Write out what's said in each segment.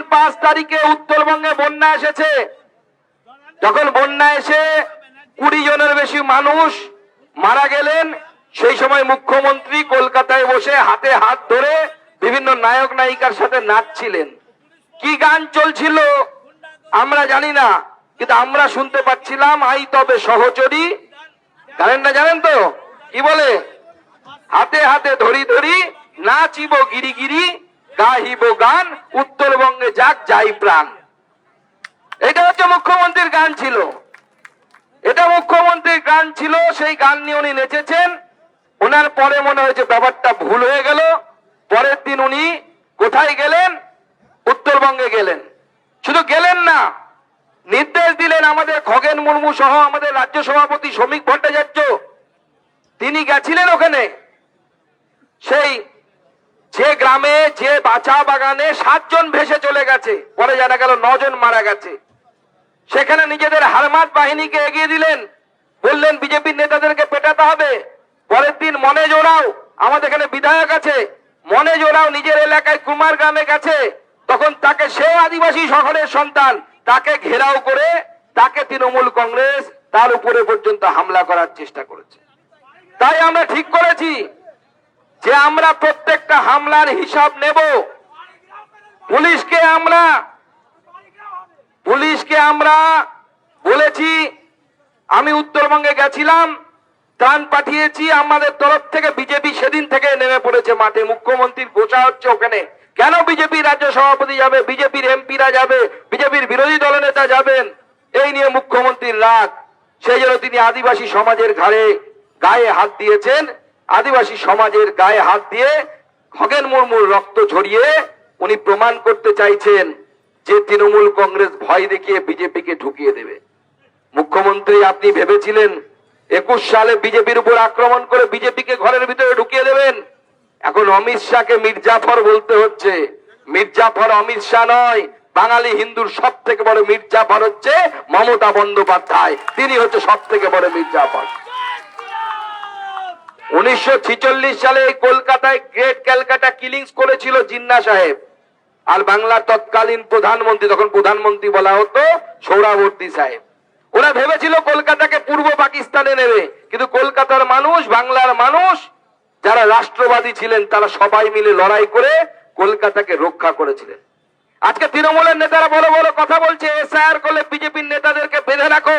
যখন পাঁচ তারিখে উত্তরবঙ্গে বন্যা এসেছে। যখন বন্যা এসে কুড়ি জনের বেশি মানুষ মারা গেলেন, সেই সময় মুখ্যমন্ত্রী কলকাতায় বসে হাতে হাত ধরে বিভিন্ন নায়ক নায়িকার সাথে নাচছিলেন। কি গান চলছিল আমরা জানি না, কিন্তু আমরা শুনতে পাচ্ছিলাম, আই তবে সহচরী। জানেন না, জানেন তো? কি বলে? হাতে হাতে ধরি ধরি নাচিব গিরি গিরি। গাহিব গান, উত্তরবঙ্গে যাক যাই প্রাণ। এটা হচ্ছে মুখ্যমন্ত্রীর গান ছিল। এটা মুখ্যমন্ত্রীর গান ছিল, সেই গান নিয়ে উনি নেচেছেন। ওনার পরে মনে হয়েছে ব্যাপারটা ভুল হয়ে গেল। পরের দিন উনি কোথায় গেলেন? উত্তরবঙ্গে গেলেন। শুধু গেলেন না, নির্দেশ দিলেন আমাদের খগেন মুর্মু সহ আমাদের রাজ্য সভাপতি শ্রমিক ভট্টাচার্য। তিনি গেছিলেন ওখানে। সেই যে গ্রামে, যে বাচা বাগানে সাতজন ভেসে চলে গেছে, পরে জানা গেল নজন মারা গেছে। সেখানে নিজেদের হারমাত বাহিনীকে এগিয়ে দিলেন, বললেন, বিজেপির নেতাদেরকে পেটাতে হবে। পরের দিন মনে জোড়াও আমাদের এখানে বিধায়ক আছে। মনে জোড়াও নিজের এলাকায় কুমার গ্রামে গেছে। তখন তাকে সে আদিবাসী শহরের সন্তান, তাকে ঘেরাও করে তাকে তৃণমূল কংগ্রেস তার উপরে পর্যন্ত হামলা করার চেষ্টা করেছে। তাই আমরা ঠিক করেছি যে আমরা প্রত্যেকটা হামলার হিসাব নেব। পুলিশকে আমরা পুলিশকে আমরা বলেছি, আমি উত্তরবঙ্গে গেছিলাম ত্রাণ পাঠিয়েছি, আমাদের তরফ থেকে বিজেপি সেদিন থেকে নেমে পড়েছে মাঠে। মুখ্যমন্ত্রীর গোসা হচ্ছে ওখানে। কেন বিজেপি রাজ্য সভাপতি যাবে? বিজেপির এমপিরা যাবে? বিজেপির বিরোধী দলনেতা যাবেন? এই নিয়ে মুখ্যমন্ত্রীর রাগ। সেই জন্য তিনি আদিবাসী সমাজের ঘাড়ে, গায়ে হাত দিয়েছেন। আদিবাসী সমাজের গায়ে হাত দিয়ে খগেন মুর্মুর রক্ত ঝরিয়ে উনি প্রমাণ করতে চাইছেন যে তৃণমূল কংগ্রেস ভয় দেখিয়ে বিজেপিকে ঢুকিয়ে দেবে। মুখ্যমন্ত্রী, আপনি ভেবেছিলেন একুশ সালে বিজেপির উপর আক্রমণ করে বিজেপিকে ঘরের ভিতরে ঢুকিয়ে দেবেন? এখন অমিত শাহকে মির্জাফর বলতে হচ্ছে। মির্জাফর অমিত শাহ নয়, বাঙালি হিন্দুর সব থেকে বড় মির্জাফর হচ্ছে মমতা বন্দ্যোপাধ্যায়। তিনি হচ্ছে সব থেকে বড় মির্জাফর। উনিশশো সালে কলকাতায় গ্রেট ক্যালকাটা কিলিংস করেছিল জিন্না সাহেব। আর বাংলার তৎকালীন প্রধানমন্ত্রী, তখন প্রধানমন্ত্রী বলা হতো সৌরাবর্তী সাহেব। ওরা ভেবেছিল কলকাতাকে পূর্ব পাকিস্তানে নেবে, কিন্তু কলকাতার মানুষ, বাংলার মানুষ, যারা রাষ্ট্রবাদী ছিলেন, তারা সবাই মিলে লড়াই করে কলকাতাকে রক্ষা করেছিলেন। আজকে তৃণমূলের নেতারা বড় বড় কথা বলছে, এসআইআর করলে বিজেপির নেতাদেরকে বেঁধে রাখো,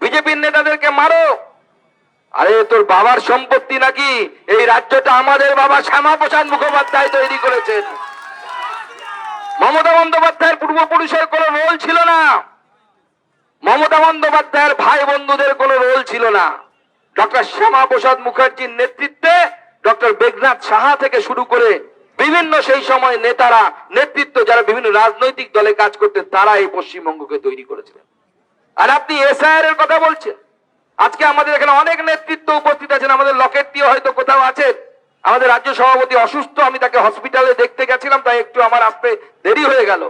বিজেপির নেতাদেরকে মারো। আরে তোর বাবার সম্পত্তি নাকি এই রাজ্যটা আমাদের বাবা শ্যামা প্রসাদ মুখোপাধ্যায় তৈরি করেছেন। মমতা বন্দ্যোপাধ্যায়ের পূর্বপুরুষের কোনো রোল ছিল না। মমতা বন্দ্যোপাধ্যায়ের ভাই বন্ধুদের কোনো রোল ছিল না। ডক্টর শ্যামা প্রসাদ মুখার্জির নেতৃত্বে ডক্টর বেগনাথ সাহা থেকে শুরু করে বিভিন্ন সেই সময় নেতারা নেতৃত্ব, যারা বিভিন্ন রাজনৈতিক দলে কাজ করতেন, তারা এই পশ্চিমবঙ্গকে তৈরি করেছিলেন। আর আপনি এসআইআর এর কথা বলছেন? আজকে আমাদের এখানে অনেক নেতৃত্ব উপস্থিত আছেন, আমাদের লকেট দিয়ে হয়তো কোথাও আছেন। আমাদের রাজ্য সভাপতি অসুস্থ, আমি তাকে হসপিটালে দেখতে গেছিলাম, তাই একটু আমার আসতে দেরি হয়ে গেল।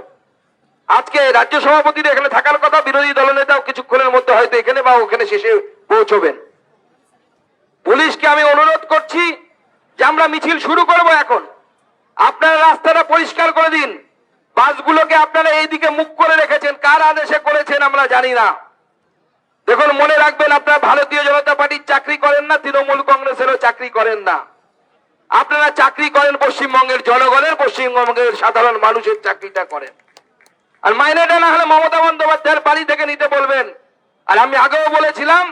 আজকে রাজ্য সভাপতির এখানে থাকার কথা, বিরোধী দলনেতাও কিছুক্ষণের মধ্যে হয়তো এখানে বা ওখানে শেষে পৌঁছবেন। পুলিশকে আমি অনুরোধ করছি যে আমরা মিছিল শুরু করব এখন। আপনারা রাস্তাটা পরিষ্কার করে দিন। বাসগুলোকে আপনারা এইদিকে মুখ করে রেখেছেন। কার আদেশে করেছেন আমরা জানি না। দেখুন, মনে রাখবেন, আপনারা ভারতীয় জনতা পার্টির চাকরি করেন না, তৃণমূল কংগ্রেসেরও চাকরি করেন না। আপনারা চাকরি করেন পশ্চিমবঙ্গের জনগণের, পশ্চিমবঙ্গের সাধারণ মানুষের চাকরিটা করেন। আর মাইনেটা না হলে মমতা বন্দ্যোপাধ্যায়ের বাড়ি থেকে নিতে বলবেন। আর আমি আগেও বলেছিলাম,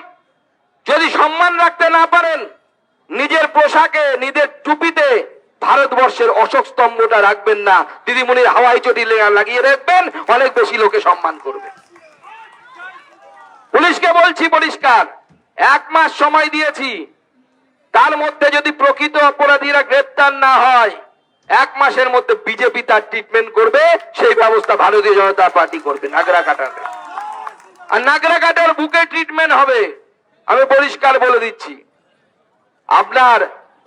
যদি সম্মান রাখতে না পারেন, নিজের পোশাকে, নিজের টুপিতে ভারতবর্ষের অশোক স্তম্ভটা রাখবেন না। দিদিমণির হাওয়াই চটি লাগিয়ে রাখবেন অনেক বেশি লোকে সম্মান করবে। পুলিশকে বলছি পরিষ্কার, এক মাস সময় দিয়েছি। তার মধ্যে যদি প্রকৃত অপরাধীরা গ্রেপ্তার না হয়, এক মাসের মধ্যে বিজেপি তার ট্রিটমেন্ট করবে, সেই ব্যবস্থা ভারতীয় জনতা পার্টি করবে, নাগরা কাটাতে আর নাগরা কাটার বুকে ট্রিটমেন্ট হবে, আমি পরিষ্কার বলে দিচ্ছি। আপনার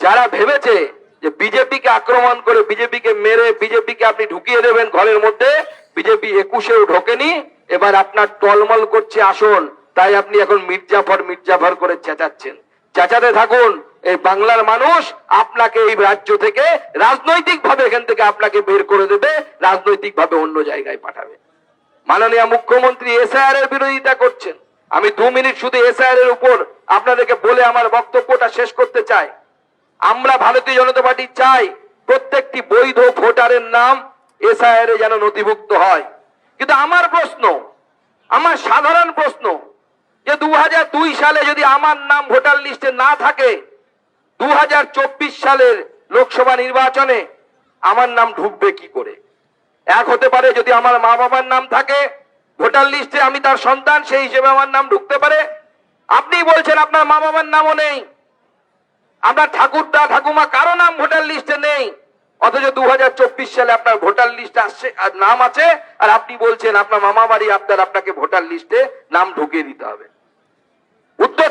যারা ভেবেছে যে বিজেপিকে আক্রমণ করে বিজেপিকে মেরে, বিজেপিকে আপনি ঢুকিয়ে দেবেন ঘরের মধ্যে, বিজেপি একুশেও ঢোকেনি, এবার আপনার টলমল করছে আসন তাই আপনি এখন মির্জাফর মির্জাফর করে চেঁচাচ্ছেন। চেঁচাতে থাকুন, এই বাংলার মানুষ আপনাকে এই রাজ্য থেকে রাজনৈতিক ভাবে এখান থেকে আপনাকে বের করে দেবে রাজনৈতিক ভাবে অন্য জায়গায় পাঠাবে। মাননীয় মুখ্যমন্ত্রী এসআইআর এর বিরোধিতা করছেন। আমি দু মিনিট শুধু এসআইআর এর উপর আপনাদেরকে বলে আমার বক্তব্যটা শেষ করতে চাই। আমরা ভারতীয় জনতা পার্টি চাই প্রত্যেকটি বৈধ ভোটারের নাম এসআইআর এ যেন নথিভুক্ত হয়। কিন্তু আমার প্রশ্ন, আমার সাধারণ প্রশ্ন যে দু সালে যদি আমার নাম ভোটার লিস্টে না থাকে দু হাজার চব্বিশ সালের লোকসভা নির্বাচনে আমার নাম ঢুকবে কি করে? এক হতে পারে যদি আমার মা বাবার নাম থাকে, ভোটার লিস্টে আমি তার সন্তান, সেই হিসেবে আমার নাম ঢুকতে পারে। আপনি বলছেন আপনার মা বাবার নামও নেই। আপনার ঠাকুরদা, ঠাকুমা কারও নাম ভোটার লিস্টে নেই। অথচ দু হাজার চব্বিশ সালে আপনার ভোটার লিস্ট আসছে নাম আছে, আর আপনি বলছেন আপনার মামা বাড়ি আপনার আপনাকে ভোটার লিস্টে নাম ঢুকিয়ে দিতে হবে।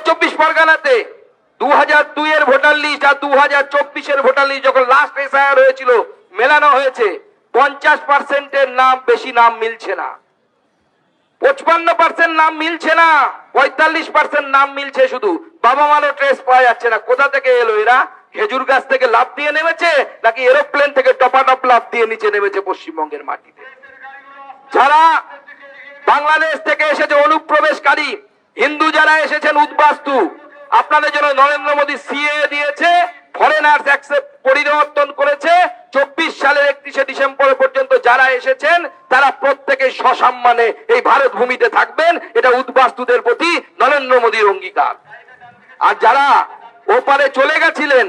চব্বিশ পরগনাতে দু হাজার দুই এর ভোটার লিস্ট আর দু হাজার চব্বিশের ভোটার লিস্ট যখন লাস্ট এসআইআর হয়েছিল, মেলানো হয়েছে, পঞ্চাশ পার্সেন্টের নাম বেশি নাম মিলছে না। পঁচপান্ন পার্সেন্ট নাম মিলছে না, পঁয়তাল্লিশ পার্সেন্ট নাম মিলছে শুধু। বাবা মারও ট্রেস পাওয়া যাচ্ছে না। কোথা থেকে এলো এরা? খেজুর গাছ থেকে লাভ দিয়ে নেমেছে, নাকি এরোপ্লেন থেকে টপাটপ লাভ দিয়ে নিচে নেমেছে পশ্চিমবঙ্গের মাটিতে? যারা বাংলাদেশ থেকে এসেছে অনুপ্রবেশকারী হিন্দু যারা এসেছেন উদ্বাস্তু, আপনাদের জন্য নরেন্দ্র মোদী সিএ দিয়েছে ফরেনার্স অ্যাকসেপ্ট পরিবর্তন করেছে, চব্বিশ সালের একত্রিশে ডিসেম্বর পর্যন্ত যারা এসেছেন, তারা প্রত্যেকে সসম্মানে এই ভারত ভূমিতে থাকবেন, এটা উদ্বাস্তুদের প্রতি নরেন্দ্র মোদীর অঙ্গীকার। আর যারা ওপারে চলে গেছিলেন,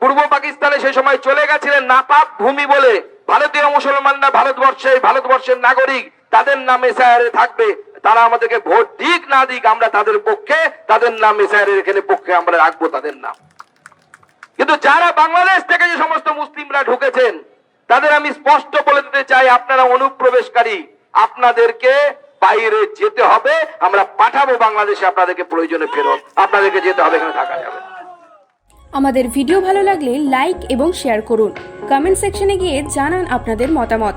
পূর্ব পাকিস্তানে সেই সময় চলে গেছিলেন নাপাক ভূমি বলে, ভারতীয় মুসলমানরা ভারতবর্ষে, ভারতবর্ষের নাগরিক, তাদের নামে এসআইআরে থাকবে। তারা আমাদেরকে ভোট দিক না দিক, আমরা তাদের পক্ষে, তাদের নাম এসআইআর এখানে পক্ষে আমরা রাখব তাদের নাম। কিন্তু যারা বাংলাদেশ থেকে যে সমস্ত মুসলিমরা ঢুকেছেন, তাদের আমি স্পষ্ট বলে দিতে চাই, আপনারা অনুপ্রবেশকারী, আপনাদেরকে বাইরে যেতে হবে, আমরা পাঠাবো বাংলাদেশে, আপনাদেরকে প্রয়োজনে ফেরত, আপনাদেরকে যেতে হবে, এখানে থাকা যাবে। আমাদের ভিডিও ভালো লাগলে লাইক এবং শেয়ার করুন। কমেন্ট সেকশনে গিয়ে জানান আপনাদের মতামত।